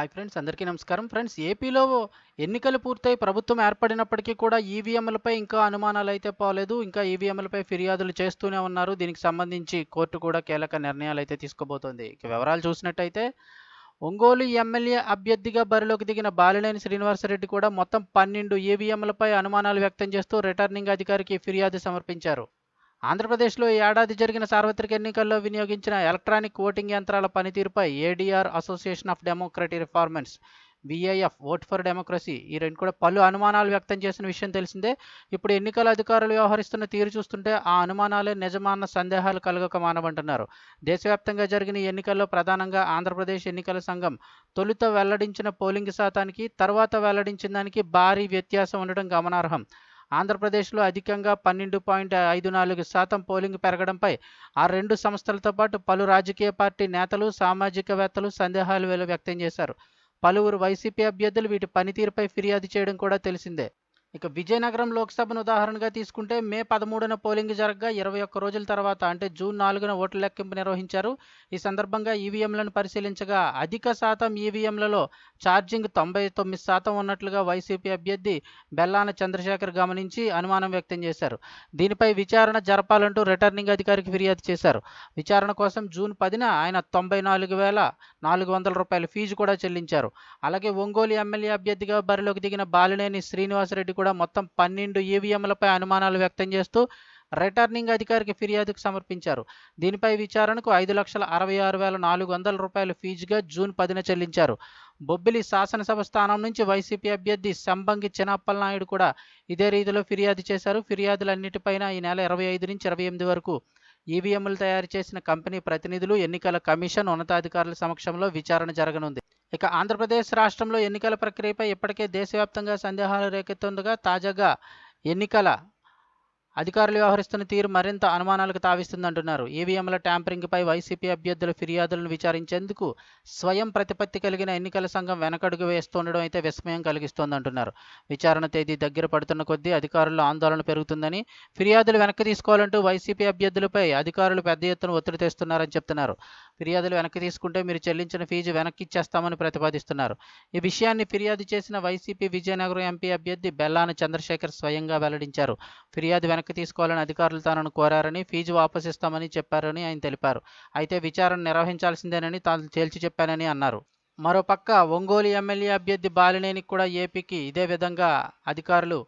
Hi friends అందరికీ నమస్కారం. Friends ఏపీలో ఎన్నికలు పూర్తయి ప్రభుత్వం ఏర్పడినప్పటికీ కూడా ఈవీఎంలపై ఇంకా అనుమానాలు అయితే పోలేదు. ఇంకా ఈవీఎంలపై ఫిర్యాదులు చేస్తూనే ఉన్నారు. దీనికి సంబంధించి కోర్టు కూడా కీలక నిర్ణయాలు అయితే తీసుకోబోతోంది వివరాలు చూసినట్టయితే ఒంగోలు ఎమ్మెల్యే అభ్యర్థిగా బరిలోకి దిగిన బాలినేని శ్రీనివాసరెడ్డి కూడా మొత్తం పన్నెండు ఈవీఎంలపై అనుమానాలు వ్యక్తం చేస్తూ రిటర్నింగ్ అధికారికి ఫిర్యాదు సమర్పించారు. ఆంధ్రప్రదేశ్లో ఈ ఏడాది జరిగిన సార్వత్రిక ఎన్నికల్లో వినియోగించిన ఎలక్ట్రానిక్ ఓటింగ్ యంత్రాల పనితీరుపై ADR association of democratic reforms VIF vote for democracy ఈ రెండు కూడా పలు అనుమానాలు వ్యక్తం చేసిన విషయం తెలిసిందే. ఇప్పుడు ఎన్నికల అధికారులు వ్యవహరిస్తున్న తీరు చూస్తుంటే ఆ అనుమానాలే నిజమాన్న సందేహాలు కలగక మానవంటున్నారు దేశవ్యాప్తంగా జరిగిన ఎన్నికల్లో ప్రధానంగా ఆంధ్రప్రదేశ్ ఎన్నికల సంఘం తొలుత వెల్లడించిన పోలింగ్ శాతానికి తర్వాత వెల్లడించిన దానికి భారీ వ్యత్యాసం ఉండడం గమనార్హం. ఆంధ్రప్రదేశ్లో అధికంగా పన్నెండు పాయింట్ ఐదు నాలుగు శాతం పోలింగ్ పెరగడంపై ఆ రెండు సంస్థలతో పాటు పలు రాజకీయ పార్టీ నేతలు సామాజికవేత్తలు సందేహాలు వ్యక్తం చేశారు. పలువురు వైసీపీ అభ్యర్థులు వీటి పనితీరుపై ఫిర్యాదు చేయడం కూడా తెలిసిందే. ఇక విజయనగరం లోక్సభను ఉదాహరణగా తీసుకుంటే మే పదమూడున పోలింగ్ జరగగా ఇరవై ఒక్క రోజుల తర్వాత అంటే జూన్ నాలుగున ఓట్ల లెక్కింపు నిర్వహించారు. ఈ సందర్భంగా ఈవీఎంలను పరిశీలించగా అధిక శాతం ఈవీఎంలలో ఛార్జింగ్ తొంభై తొమ్మిది శాతం ఉన్నట్లుగా వైసీపీ అభ్యర్థి బెల్లాన చంద్రశేఖర్ గమనించి అనుమానం వ్యక్తం చేశారు. దీనిపై విచారణ జరపాలంటూ రిటర్నింగ్ అధికారికి ఫిర్యాదు చేశారు. విచారణ కోసం జూన్ పదిన ఆయన తొంభై నాలుగు వేల నాలుగు వందల రూపాయల ఫీజు కూడా చెల్లించారు. అలాగే ఒంగోలు ఎమ్మెల్యే అభ్యర్థిగా బరిలోకి దిగిన బాలినేని శ్రీనివాసరెడ్డి కూడా మొత్తం పన్నెండు ఈవీఎంలపై అనుమానాలు వ్యక్తం చేస్తూ రిటర్నింగ్ అధికారికి ఫిర్యాదుకు సమర్పించారు. దీనిపై విచారణకు ఐదు లక్షల అరవై ఆరు వేల నాలుగు వందల రూపాయల ఫీజుగా జూన్ పదిన చెల్లించారు. బొబ్బిలి శాసనసభ స్థానం నుంచి వైసీపీ అభ్యర్థి సంబంగి చినప్పల్ నాయుడు కూడా ఇదే రీతిలో ఫిర్యాదు చేశారు. ఫిర్యాదులన్నిటిపైన ఈ నెల ఇరవై ఐదు నుంచి ఇరవై ఎనిమిది వరకు ఈవీఎంలు తయారు చేసిన కంపెనీ ప్రతినిధులు ఎన్నికల కమిషన్ ఉన్నతాధికారుల సమక్షంలో విచారణ జరగనుంది. ఇక ఆంధ్రప్రదేశ్ రాష్ట్రంలో ఎన్నికల ప్రక్రియపై ఇప్పటికే దేశవ్యాప్తంగా సందేహాలు రేకెత్తుండగా తాజాగా ఎన్నికల అధికారులు వ్యవహరిస్తున్న తీరు మరింత అనుమానాలకు తావిస్తుందంటున్నారు. ఈవీఎంల ట్యాంపరింగ్పై వైసీపీ అభ్యర్థుల ఫిర్యాదులను విచారించేందుకు స్వయం ప్రతిపత్తి కలిగిన ఎన్నికల సంఘం వెనకడుగు వేస్తుండడం అయితే విస్మయం కలిగిస్తోందంటున్నారు. విచారణ తేదీ దగ్గర పడుతున్న కొద్దీ అధికారుల్లో ఆందోళన పెరుగుతుందని ఫిర్యాదులు వెనక్కి తీసుకోవాలంటూ వైసీపీ అభ్యర్థులపై అధికారులు పెద్ద ఎత్తున ఒత్తిడి తెస్తున్నారని చెప్తున్నారు. ఫిర్యాదులు వెనక్కి తీసుకుంటే మీరు చెల్లించిన ఫీజు వెనక్కి ఇచ్చేస్తామని ప్రతిపాదిస్తున్నారు. ఈ విషయాన్ని ఫిర్యాదు చేసిన వైసీపీ విజయనగరం ఎంపీ అభ్యర్థి బెల్లాన చంద్రశేఖర్ స్వయంగా వెల్లడించారు. ఫిర్యాదు వెనక్కి తీసుకోవాలని అధికారులు తనను కోరారని ఫీజు వాపసిస్తామని చెప్పారని ఆయన తెలిపారు. అయితే విచారణ నిర్వహించాల్సిందేనని తాను తేల్చి చెప్పానని అన్నారు. మరోపక్క ఒంగోలు ఎమ్మెల్యే అభ్యర్థి బాలినేనికి కూడా ఏపీకి ఇదే విధంగా అధికారులు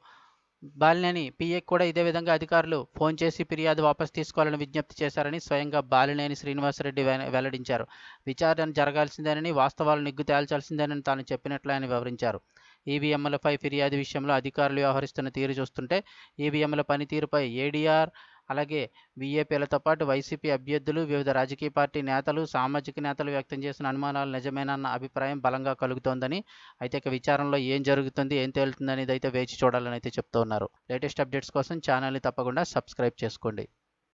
బాలినేని పిఏకి కూడా ఇదే విధంగా అధికారులు ఫోన్ చేసి ఫిర్యాదు వాపసు తీసుకోవాలని విజ్ఞప్తి చేశారని స్వయంగా బాలినేని శ్రీనివాసరెడ్డి వెల్లడించారు. విచారణ జరగాల్సిందేనని వాస్తవాలు నిగ్గు తేల్చాల్సిందేనని తాను చెప్పినట్లు ఆయన వివరించారు. ఈవీఎంలపై ఫిర్యాదు విషయంలో అధికారులు వ్యవహరిస్తున్న తీరు చూస్తుంటే ఈవీఎంల పనితీరుపై ఏడీఆర్ అలాగే వీఏపీలతో పాటు వైసీపీ అభ్యర్థులు వివిధ రాజకీయ పార్టీ నేతలు సామాజిక నేతలు వ్యక్తం చేసిన అనుమానాలు నిజమేనన్న అభిప్రాయం బలంగా కలుగుతోందని అయితే ఇక విచారణలో ఏం జరుగుతుంది ఏం తేలుతుంది అనేది అయితే వేచి చూడాలని అయితే చెప్తూ ఉన్నారు. లేటెస్ట్ అప్డేట్స్ కోసం ఛానల్ని తప్పకుండా సబ్స్క్రైబ్ చేసుకోండి.